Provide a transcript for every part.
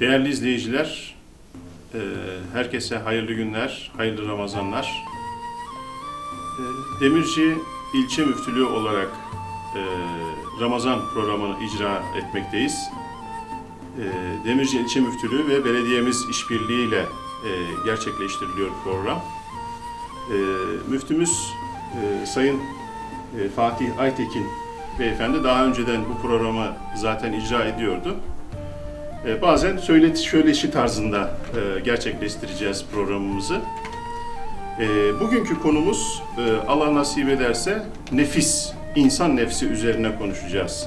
Değerli izleyiciler, e, herkese hayırlı günler, hayırlı Ramazanlar. E, Demirci İlçe Müftülüğü olarak e, Ramazan programını icra etmekteyiz. Demirci İlçe Müftülüğü ve belediyemiz işbirliğiyle gerçekleştiriliyor program. Müftümüz Sayın Fatih Aytekin Beyefendi daha önceden bu programı zaten icra ediyordu. E, bazen söyleti söyleşi tarzında e, gerçekleştireceğiz programımızı. E, bugünkü konumuz e, Allah nasip ederse nefis, insan nefsi üzerine konuşacağız.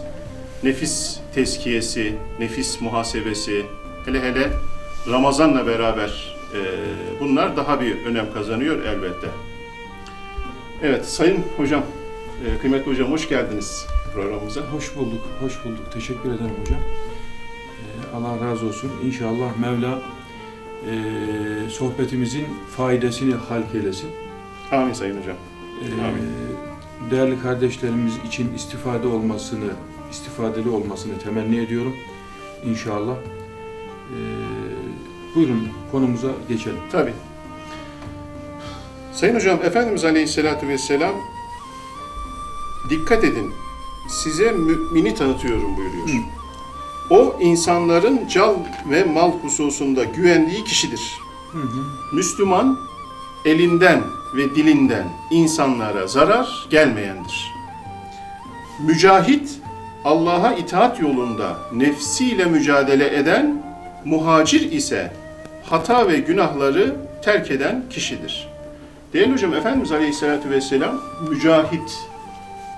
Nefis tezkiyesi, nefis muhasebesi, hele hele Ramazan'la beraber e, bunlar daha bir önem kazanıyor elbette. Evet, Sayın Hocam, e, kıymetli Hocam hoş geldiniz programımıza. Hoş bulduk, hoş bulduk. Teşekkür ederim hocam. Allah razı olsun. İnşallah Mevla e, sohbetimizin faydasını halk eylesin. Amin Sayın Hocam. Ee, Amin. Değerli kardeşlerimiz için istifade olmasını, istifadeli olmasını temenni ediyorum. İnşallah. Ee, buyurun konumuza geçelim. Tabii. Sayın Hocam, Efendimiz Aleyhisselatü Vesselam dikkat edin, size mümini tanıtıyorum buyuruyor. Hı. O insanların can ve mal hususunda güvendiği kişidir. Hı hı. Müslüman elinden ve dilinden insanlara zarar gelmeyendir. Mücahit Allah'a itaat yolunda nefsiyle mücadele eden, muhacir ise hata ve günahları terk eden kişidir. Değerli hocam Efendimiz Aleyhisselatü Vesselam mücahit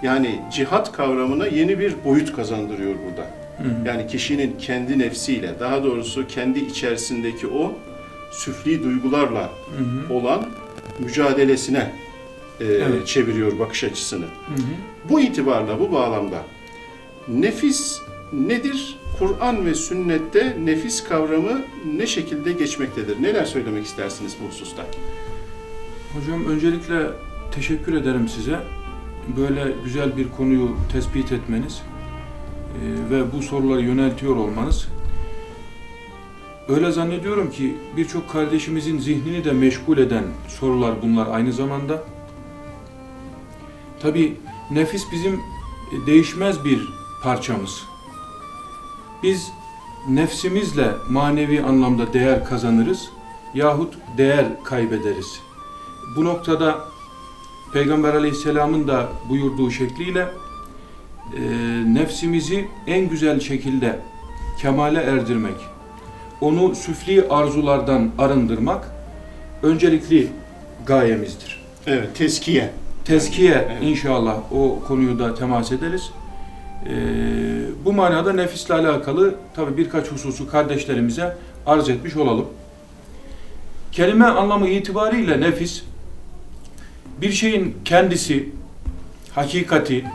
yani cihat kavramına yeni bir boyut kazandırıyor burada. Yani kişinin kendi nefsiyle, daha doğrusu kendi içerisindeki o süfli duygularla Hı hı. olan mücadelesine e, Evet. çeviriyor bakış açısını. Hı hı. Bu itibarla, bu bağlamda nefis nedir? Kur'an ve sünnette nefis kavramı ne şekilde geçmektedir? Neler söylemek istersiniz bu hususta? Hocam öncelikle teşekkür ederim size. Böyle güzel bir konuyu tespit etmeniz ve bu soruları yöneltiyor olmanız. Öyle zannediyorum ki birçok kardeşimizin zihnini de meşgul eden sorular bunlar aynı zamanda. Tabi nefis bizim e, değişmez bir parçamız. Biz nefsimizle manevi anlamda değer kazanırız yahut değer kaybederiz. Bu noktada Peygamber Aleyhisselam'ın da buyurduğu şekliyle e, nefsimizi en güzel şekilde kemale erdirmek, onu süfli arzulardan arındırmak öncelikli gayemizdir. Evet, teskiye. Tezkiye Evet. inşallah o konuyu da temas ederiz. E, bu manada nefisle alakalı tabi birkaç hususu kardeşlerimize arz etmiş olalım. Kelime anlamı itibariyle nefis, bir şeyin kendisi, hakikati,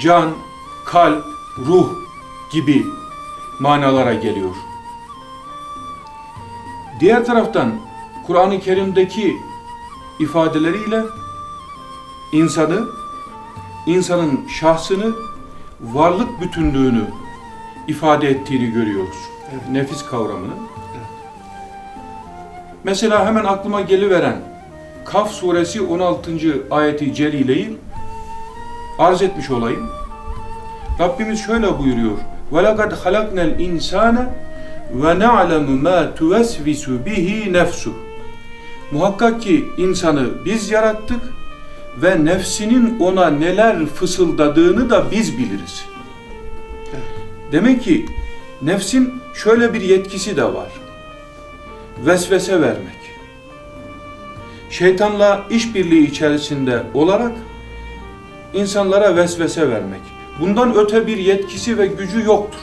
can, kalp, ruh gibi manalara geliyor. Diğer taraftan Kur'an-ı Kerim'deki ifadeleriyle insanı, insanın şahsını, varlık bütünlüğünü ifade ettiğini görüyoruz. Evet. Nefis kavramını. Mesela hemen aklıma geliveren Kaf suresi 16. ayeti celileyi arz etmiş olayım. Rabbimiz şöyle buyuruyor. وَلَقَدْ خَلَقْنَا الْاِنْسَانَ وَنَعْلَمُ مَا تُوَسْوِسُ بِهِ نَفْسُهُ Muhakkak ki insanı biz yarattık ve nefsinin ona neler fısıldadığını da biz biliriz. Demek ki nefsin şöyle bir yetkisi de var. Vesvese vermek. Şeytanla işbirliği içerisinde olarak insanlara vesvese vermek. Bundan öte bir yetkisi ve gücü yoktur.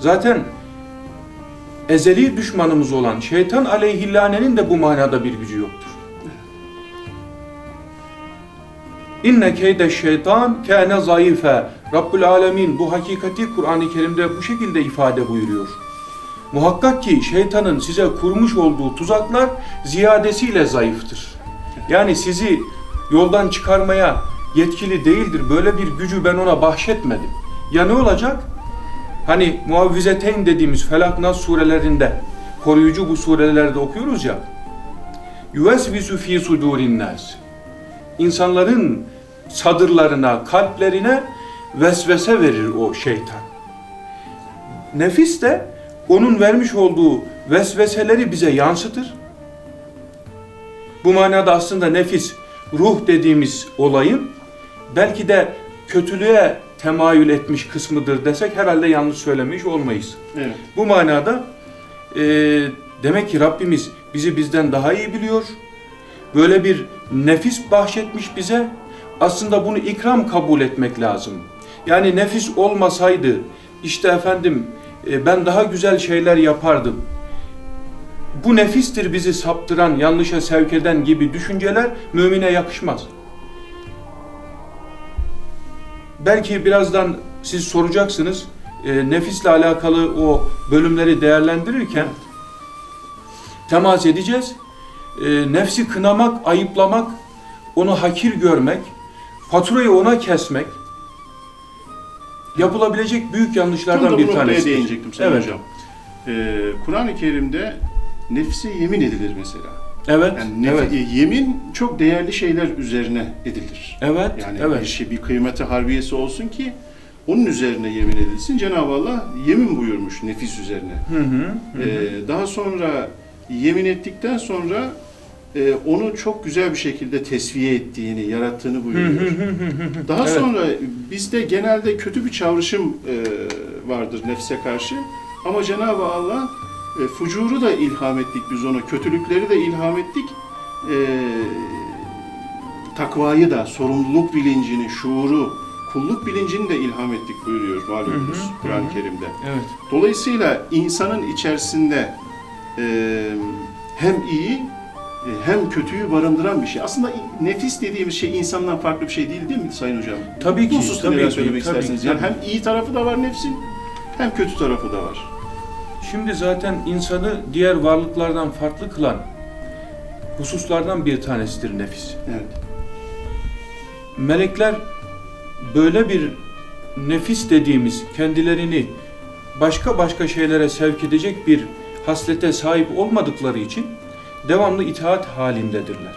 Zaten ezeli düşmanımız olan şeytan aleyhillanenin de bu manada bir gücü yoktur. İnne keyde şeytan kâne zayıfe. Rabbül Alemin bu hakikati Kur'an-ı Kerim'de bu şekilde ifade buyuruyor. Muhakkak ki şeytanın size kurmuş olduğu tuzaklar ziyadesiyle zayıftır. Yani sizi yoldan çıkarmaya yetkili değildir. Böyle bir gücü ben ona bahşetmedim. Ya ne olacak? Hani muavvizeteyn dediğimiz Felak Nas surelerinde koruyucu bu surelerde okuyoruz ya. Yuvesvisu fi sudurin. İnsanların sadırlarına, kalplerine vesvese verir o şeytan. Nefis de onun vermiş olduğu vesveseleri bize yansıtır. Bu manada aslında nefis, ruh dediğimiz olayın belki de kötülüğe temayül etmiş kısmıdır desek herhalde yanlış söylemiş olmayız. Evet. Bu manada e, demek ki Rabbimiz bizi bizden daha iyi biliyor. Böyle bir nefis bahşetmiş bize. Aslında bunu ikram kabul etmek lazım. Yani nefis olmasaydı işte efendim e, ben daha güzel şeyler yapardım. Bu nefistir bizi saptıran, yanlışa sevk eden gibi düşünceler mümine yakışmaz. Belki birazdan siz soracaksınız, e, nefisle alakalı o bölümleri değerlendirirken temas edeceğiz. E, nefsi kınamak, ayıplamak, onu hakir görmek, faturayı ona kesmek yapılabilecek büyük Tam yanlışlardan da bir tanesi. değinecektim Sayın Evet. Hocam. Ee, Kur'an-ı Kerim'de nefse yemin edilir mesela. Evet, Yani nef- evet, e, yemin çok değerli şeyler üzerine edilir. evet, Yani evet. bir şey bir kıymeti harbiyesi olsun ki onun üzerine yemin edilsin. Cenab-ı Allah yemin buyurmuş nefis üzerine. Hı hı, hı hı. Ee, daha sonra yemin ettikten sonra e, onu çok güzel bir şekilde tesviye ettiğini, yarattığını buyuruyor. Daha Evet. sonra bizde genelde kötü bir çağrışım e, vardır nefse karşı. Ama Cenab-ı Allah e, fucuru da ilham ettik biz ona, kötülükleri de ilham ettik. E, takvayı da, sorumluluk bilincini, şuuru, kulluk bilincini de ilham ettik buyuruyor malumunuz Kur'an-ı. Kerim'de. Evet. Dolayısıyla insanın içerisinde e, hem iyi e, hem kötüyü barındıran bir şey. Aslında nefis dediğimiz şey insandan farklı bir şey değil değil mi Sayın Hocam? Tabii ki, Bu hususta tabii neler söylemek tabii istersiniz? ki, Yani tabii. hem iyi tarafı da var nefsin hem kötü tarafı da var. Şimdi zaten insanı diğer varlıklardan farklı kılan hususlardan bir tanesidir nefis. Evet. Melekler böyle bir nefis dediğimiz kendilerini başka başka şeylere sevk edecek bir haslete sahip olmadıkları için devamlı itaat halindedirler.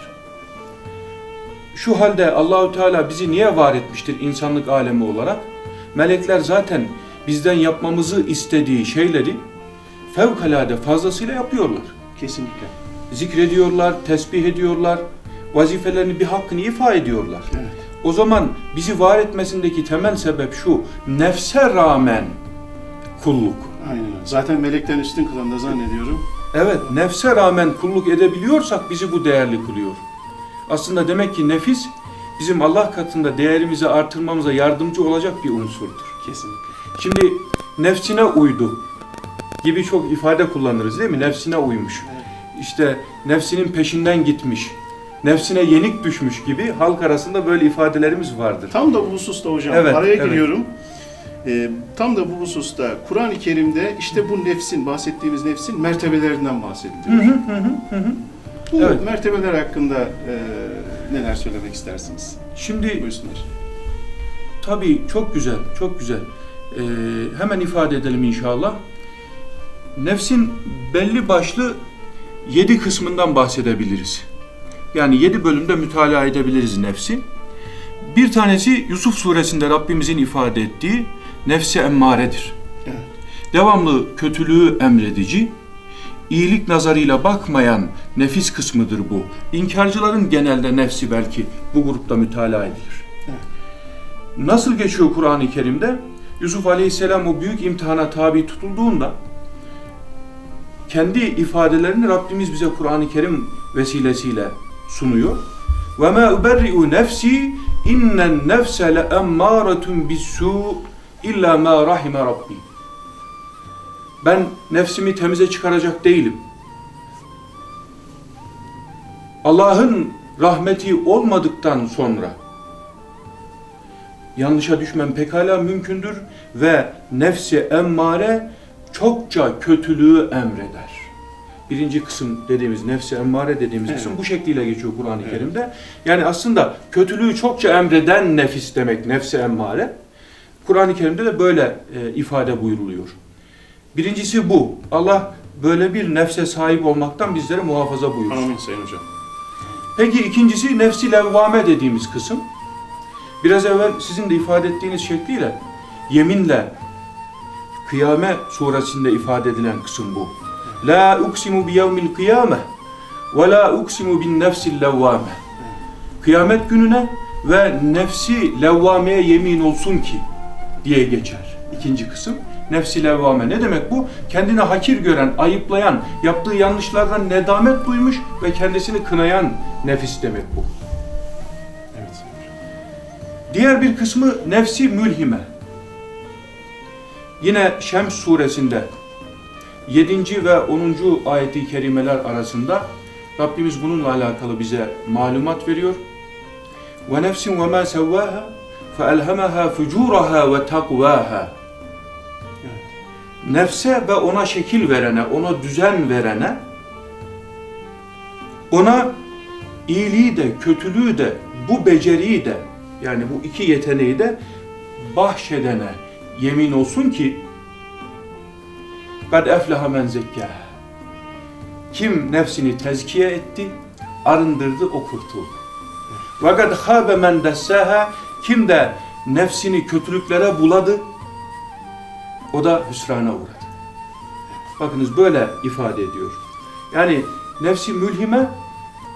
Şu halde Allahü Teala bizi niye var etmiştir insanlık alemi olarak? Melekler zaten bizden yapmamızı istediği şeyleri fevkalade fazlasıyla yapıyorlar. Kesinlikle. Zikrediyorlar, tesbih ediyorlar, vazifelerini bir hakkını ifa ediyorlar. Evet. O zaman bizi var etmesindeki temel sebep şu, nefse rağmen kulluk. Aynen. Zaten melekten üstün kılan da zannediyorum. Evet, nefse rağmen kulluk edebiliyorsak bizi bu değerli kılıyor. Aslında demek ki nefis bizim Allah katında değerimizi artırmamıza yardımcı olacak bir unsurdur. Kesinlikle. Şimdi nefsine uydu gibi çok ifade kullanırız değil mi? Nefsine uymuş. İşte nefsinin peşinden gitmiş. Nefsine yenik düşmüş gibi halk arasında böyle ifadelerimiz vardır. Tam da bu hususta hocam Evet, araya evet. giriyorum. Ee, tam da bu hususta Kur'an-ı Kerim'de işte bu nefsin, bahsettiğimiz nefsin mertebelerinden bahsediliyor. Bu Evet. mertebeler hakkında e, neler söylemek istersiniz? Şimdi Buyursunlar. tabii çok güzel, çok güzel. Ee, hemen ifade edelim inşallah. Nefsin belli başlı yedi kısmından bahsedebiliriz. Yani yedi bölümde mütalaa edebiliriz nefsi. Bir tanesi Yusuf suresinde Rabbimizin ifade ettiği nefsi emmaredir. Evet. Devamlı kötülüğü emredici, iyilik nazarıyla bakmayan nefis kısmıdır bu. İnkarcıların genelde nefsi belki bu grupta mütalaa edilir. Evet. Nasıl geçiyor Kur'an-ı Kerim'de? Yusuf Aleyhisselam o büyük imtihana tabi tutulduğunda kendi ifadelerini Rabbimiz bize Kur'an-ı Kerim vesilesiyle sunuyor. Ve ma uberri'u nefsi innen nefse le emmâretun bis-sû illa ma rahime rabbi. Ben nefsimi temize çıkaracak değilim. Allah'ın rahmeti olmadıktan sonra yanlışa düşmem pekala mümkündür ve nefsi emmare çokça kötülüğü emreder. Birinci kısım dediğimiz nefsi emmare dediğimiz Evet. kısım bu şekliyle geçiyor Kur'an-ı Evet. Kerim'de. Yani aslında kötülüğü çokça emreden nefis demek nefsi emmare. Kur'an-ı Kerim'de de böyle e, ifade buyruluyor. Birincisi bu. Allah böyle bir nefse sahip olmaktan bizleri muhafaza buyursun. Amin Sayın Hocam. Peki ikincisi nefsi levvame dediğimiz kısım. Biraz evvel sizin de ifade ettiğiniz şekliyle yeminle Kıyame suresinde ifade edilen kısım bu. La uksimu bi yevmil kıyame ve la uksimu bin nefsil levvame. Kıyamet gününe ve nefsi levvameye yemin olsun ki diye geçer. İkinci kısım nefsi levvame. Ne demek bu? Kendini hakir gören, ayıplayan, yaptığı yanlışlardan nedamet duymuş ve kendisini kınayan nefis demek bu. Evet. Diğer bir kısmı nefsi mülhime. Yine Şems suresinde 7. ve 10. ayeti kerimeler arasında Rabbimiz bununla alakalı bize malumat veriyor. Ve nefsin ve ma sevvaha fe elhemaha fucuraha ve takvaha. Nefse ve ona şekil verene, ona düzen verene, ona iyiliği de, kötülüğü de, bu beceriyi de, yani bu iki yeteneği de bahşedene yemin olsun ki kad eflaha men zekkâhâ. Kim nefsini tezkiye etti, arındırdı, o kurtuldu. Ve kad hâbe men dessâhâ. Kim de nefsini kötülüklere buladı, o da hüsrana uğradı. Bakınız böyle ifade ediyor. Yani nefsi mülhime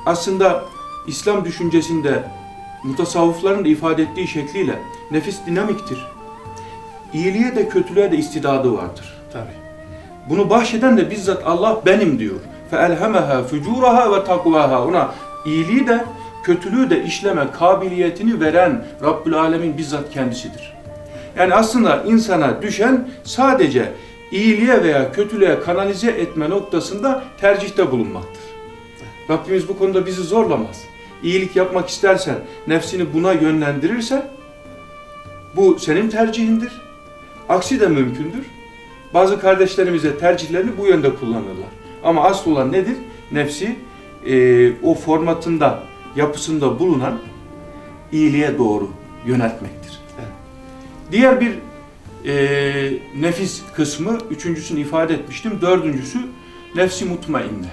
aslında İslam düşüncesinde mutasavvıfların ifade ettiği şekliyle nefis dinamiktir iyiliğe de kötülüğe de istidadı vardır. Tabii. Bunu bahşeden de bizzat Allah benim diyor. فَاَلْهَمَهَا فُجُورَهَا وَتَقْوَهَا Ona iyiliği de kötülüğü de işleme kabiliyetini veren Rabbül Alemin bizzat kendisidir. Yani aslında insana düşen sadece iyiliğe veya kötülüğe kanalize etme noktasında tercihte bulunmaktır. Rabbimiz bu konuda bizi zorlamaz. İyilik yapmak istersen, nefsini buna yönlendirirsen bu senin tercihindir. Aksi de mümkündür. Bazı kardeşlerimize tercihlerini bu yönde kullanırlar. Ama asıl olan nedir? Nefsi e, o formatında, yapısında bulunan iyiliğe doğru yöneltmektir. Evet. Diğer bir e, nefis kısmı, üçüncüsünü ifade etmiştim. Dördüncüsü nefsi mutmainne.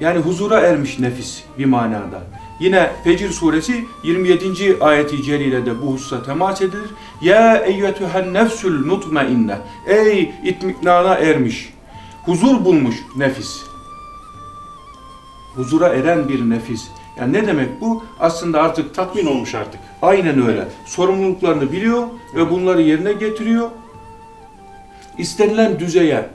Yani huzura ermiş nefis bir manada. Yine Fecir suresi 27. ayeti celilede bu hususa temas edilir. Ya eyyetühen nefsül mutmainne. Ey itmiknana ermiş, huzur bulmuş nefis. Huzura eren bir nefis. Yani ne demek bu? Aslında artık Tatmin olmuş artık. Aynen öyle. Sorumluluklarını biliyor ve bunları yerine getiriyor. İstenilen düzeye,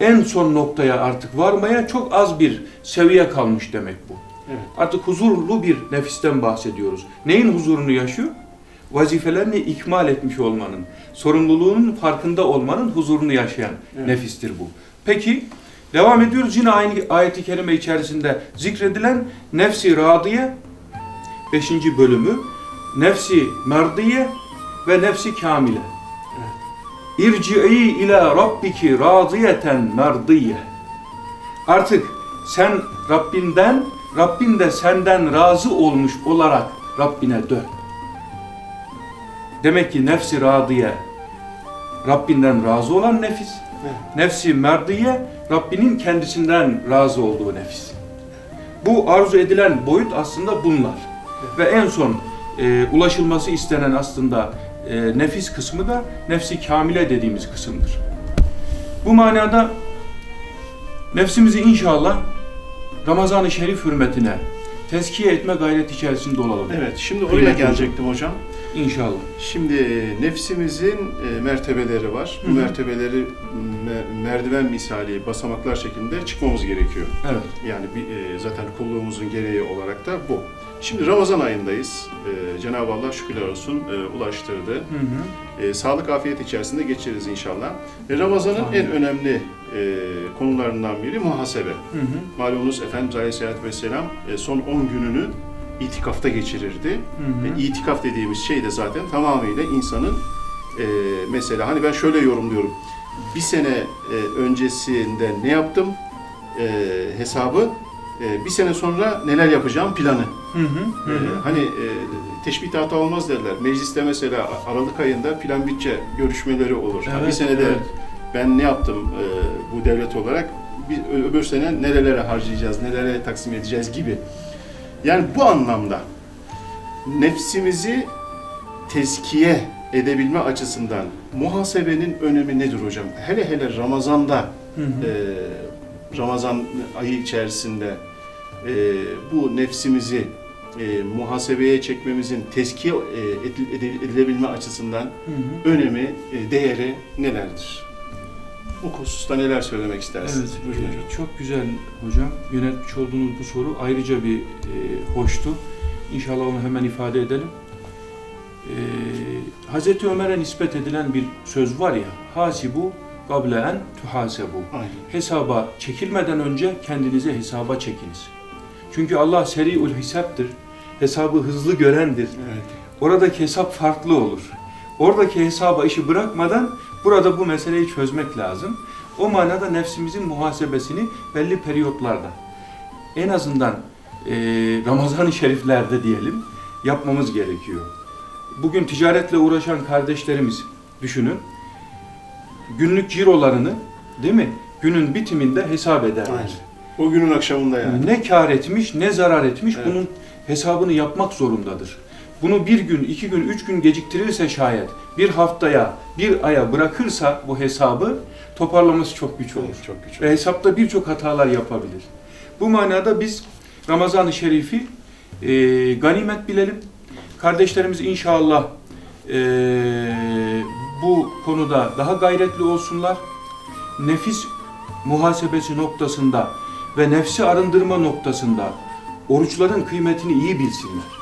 en son noktaya artık varmaya çok az bir seviye kalmış demek bu. Evet. Artık huzurlu bir nefisten bahsediyoruz. Neyin huzurunu yaşıyor? Vazifelerini ikmal etmiş olmanın, sorumluluğunun farkında olmanın huzurunu yaşayan Evet. nefistir bu. Peki, devam ediyoruz yine aynı ayeti kerime içerisinde zikredilen nefsi radiye 5. bölümü nefsi merdiye ve nefsi kamile. İrci'i ila rabbiki radiyeten merdiye. Artık sen Rabbinden, Rabbin de senden razı olmuş olarak Rabbine dön. Demek ki nefsi radiye Rabbinden razı olan nefis, Evet. nefsi merdiye Rabbinin kendisinden razı olduğu nefis. Bu arzu edilen boyut aslında bunlar. Ve en son e, ulaşılması istenen aslında e, nefis kısmı da nefsi kamile dediğimiz kısımdır. Bu manada nefsimizi inşallah Ramazan-ı Şerif hürmetine tezkiye etme gayreti içerisinde olalım. Evet, şimdi oraya Kıymetli gelecektim hocam. İnşallah. Şimdi nefsimizin e, mertebeleri var. Bu Hı hı. mertebeleri me- merdiven misali basamaklar şeklinde çıkmamız gerekiyor. Evet. Yani e, zaten kulluğumuzun gereği olarak da bu. Şimdi Ramazan ayındayız. E, Cenab-ı Allah şükürler olsun e, ulaştırdı. Hı hı. E, sağlık afiyet içerisinde geçiririz inşallah. Ramazan'ın en önemli e, konularından biri muhasebe. Hı hı. Malumunuz Efendimiz Aleyhisselatü Vesselam e, son 10 gününü itikafta geçirirdi. Hı hı. Ve itikaf dediğimiz şey de zaten tamamıyla insanın e, mesela hani ben şöyle yorumluyorum. Bir sene e, öncesinde ne yaptım e, hesabı e, bir sene sonra neler yapacağım planı. Hı hı. Ee, hani e, teşbih tahta olmaz derler. Mecliste mesela Aralık ayında plan bütçe görüşmeleri olur. Ha, bir Evet, senede evet. Ben ne yaptım e, bu devlet olarak, bir, öbür sene nerelere harcayacağız, nerelere taksim edeceğiz gibi. Yani bu anlamda nefsimizi tezkiye edebilme açısından muhasebenin önemi nedir hocam? Hele hele Ramazan'da, Hı hı. e, Ramazan ayı içerisinde e, bu nefsimizi e, muhasebeye çekmemizin tezkiye e, edil- edil- edilebilme açısından Hı hı. önemi, e, değeri nelerdir? Bu hususta neler söylemek istersiniz? Evet, Buyurun hocam. çok güzel hocam. Yönetmiş olduğunuz bu soru ayrıca bir e, hoştu. İnşallah onu hemen ifade edelim. E, Hazreti Ömer'e nispet edilen bir söz var ya, hasibu gable en tuhasebu. Aynen. Hesaba çekilmeden önce kendinize hesaba çekiniz. Çünkü Allah seri'ül hisaptır. Hesabı hızlı görendir. Evet. Oradaki hesap farklı olur. Oradaki hesaba işi bırakmadan burada bu meseleyi çözmek lazım. O manada nefsimizin muhasebesini belli periyotlarda en azından e, Ramazan-ı Şeriflerde diyelim yapmamız gerekiyor. Bugün ticaretle uğraşan kardeşlerimiz düşünün. Günlük cirolarını değil mi? Günün bitiminde hesap ederler. Aynen. O günün akşamında yani. Ne kar etmiş, ne zarar etmiş Evet. bunun hesabını yapmak zorundadır. Bunu bir gün, iki gün, üç gün geciktirirse şayet, bir haftaya, bir aya bırakırsa bu hesabı toparlaması çok güç olur. Evet, çok güç. Ve hesapta birçok hatalar yapabilir. Bu manada biz Ramazan-ı Şerif'i e, ganimet bilelim. Kardeşlerimiz inşallah e, bu konuda daha gayretli olsunlar. Nefis muhasebesi noktasında ve nefsi arındırma noktasında oruçların kıymetini iyi bilsinler.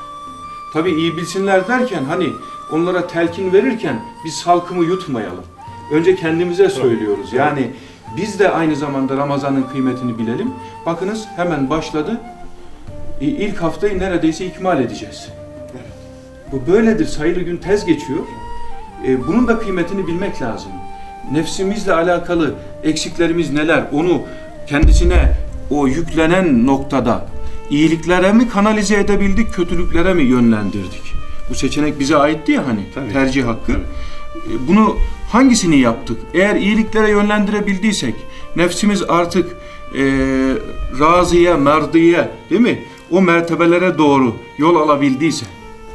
Tabii iyi bilsinler derken hani onlara telkin verirken biz salkımı yutmayalım. Önce kendimize söylüyoruz. Yani biz de aynı zamanda Ramazan'ın kıymetini bilelim. Bakınız hemen başladı. İlk haftayı neredeyse ikmal edeceğiz. Bu böyledir. Sayılı gün tez geçiyor. E, bunun da kıymetini bilmek lazım. Nefsimizle alakalı eksiklerimiz neler? Onu kendisine o yüklenen noktada iyiliklere mi kanalize edebildik, kötülüklere mi yönlendirdik? Bu seçenek bize aitti ya hani Tabii. tercih hakkı. Tabii. E, Bunu hangisini yaptık? Eğer iyiliklere yönlendirebildiysek, nefsimiz artık e, razıya, merdiye değil mi? O mertebelere doğru yol alabildiyse,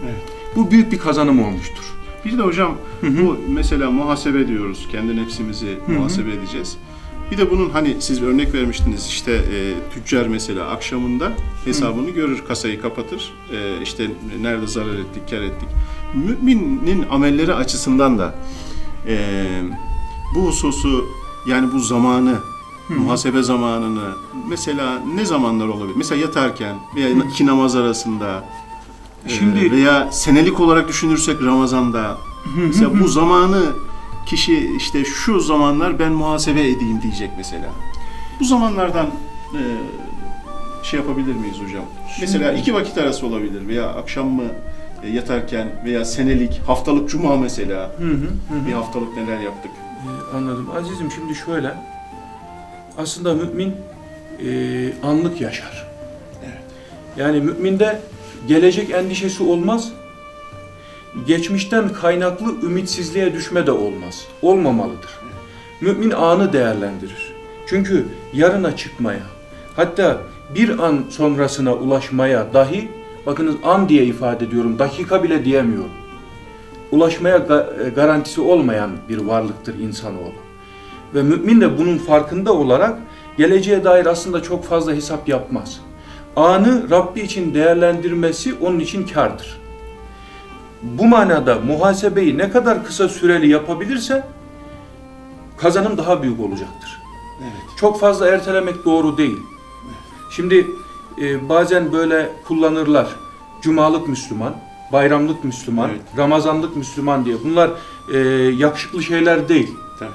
Evet. bu büyük bir kazanım olmuştur. Bir de hocam Hı hı. bu mesela muhasebe diyoruz. Kendi nefsimizi hı. muhasebe edeceğiz. Bir de bunun hani siz örnek vermiştiniz işte e, tüccar mesela akşamında hesabını görür, kasayı kapatır. E, işte nerede zarar ettik, kar ettik. Müminin amelleri açısından da e, bu hususu yani bu zamanı muhasebe zamanını mesela ne zamanlar olabilir? Mesela yatarken veya iki namaz arasında e, Şimdi- veya senelik olarak düşünürsek Ramazan'da mesela bu zamanı kişi işte şu zamanlar ben muhasebe edeyim diyecek mesela. Bu zamanlardan e, şey yapabilir miyiz hocam? Mesela iki vakit arası olabilir veya akşam mı e, yatarken veya senelik, haftalık cuma mesela. Hı hı, hı. Bir haftalık neler yaptık? Ee, anladım. Azizim şimdi şöyle. Aslında mümin e, anlık yaşar. Evet. Yani müminde gelecek endişesi olmaz. Geçmişten kaynaklı ümitsizliğe düşme de olmaz. Olmamalıdır. Mümin anı değerlendirir. Çünkü yarına çıkmaya, hatta bir an sonrasına ulaşmaya dahi, bakınız an diye ifade ediyorum, dakika bile diyemiyorum. Ulaşmaya e, garantisi olmayan bir varlıktır insanoğlu. Ve mümin de bunun farkında olarak geleceğe dair aslında çok fazla hesap yapmaz. Anı Rabbi için değerlendirmesi onun için kardır. Bu manada muhasebeyi ne kadar kısa süreli yapabilirse kazanım daha büyük olacaktır. Evet. Çok fazla ertelemek doğru değil. Şimdi e, bazen böyle kullanırlar. Cumalık Müslüman, bayramlık Müslüman, Evet. Ramazanlık Müslüman diye. Bunlar e, yakışıklı şeyler değil. Tabii.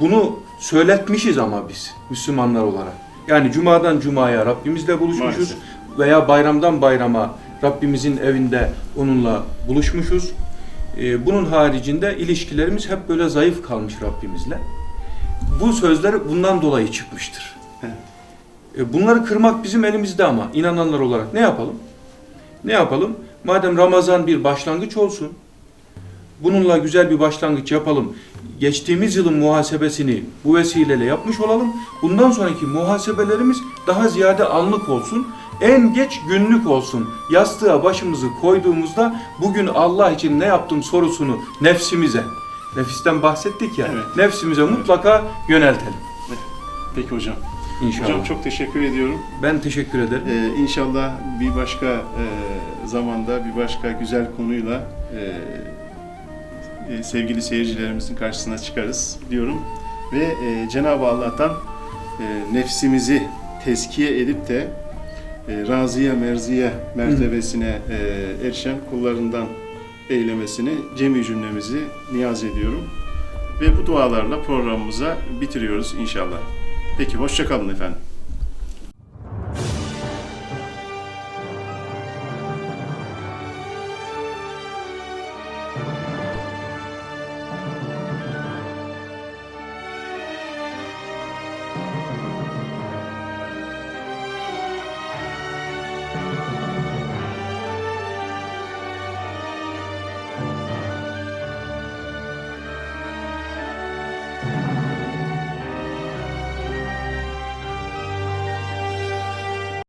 Bunu söyletmişiz ama biz Müslümanlar olarak. Yani cumadan cumaya Rabbimizle buluşmuşuz Maalesef. veya bayramdan bayrama Rabbimizin evinde onunla buluşmuşuz. Ee, bunun haricinde ilişkilerimiz hep böyle zayıf kalmış Rabbimizle. Bu sözler bundan dolayı çıkmıştır. Evet. E, bunları kırmak bizim elimizde ama inananlar olarak ne yapalım? Ne yapalım? Madem Ramazan bir başlangıç olsun, bununla güzel bir başlangıç yapalım. Geçtiğimiz yılın muhasebesini bu vesileyle yapmış olalım. Bundan sonraki muhasebelerimiz daha ziyade anlık olsun. En geç günlük olsun. Yastığa başımızı koyduğumuzda bugün Allah için ne yaptım sorusunu nefsimize, nefisten bahsettik ya, Evet. nefsimize mutlaka yöneltelim. Peki hocam. İnşallah. Hocam çok teşekkür ediyorum. Ben teşekkür ederim. Ee, inşallah bir başka e, zamanda bir başka güzel konuyla e, e, sevgili seyircilerimizin karşısına çıkarız diyorum. ve e, Cenab-ı Allah'tan e, nefsimizi tezkiye edip de e, razıya merziye mertebesine e, erişen kullarından eylemesini cemi cümlemizi niyaz ediyorum. Ve bu dualarla programımıza bitiriyoruz inşallah. Peki hoşça kalın efendim.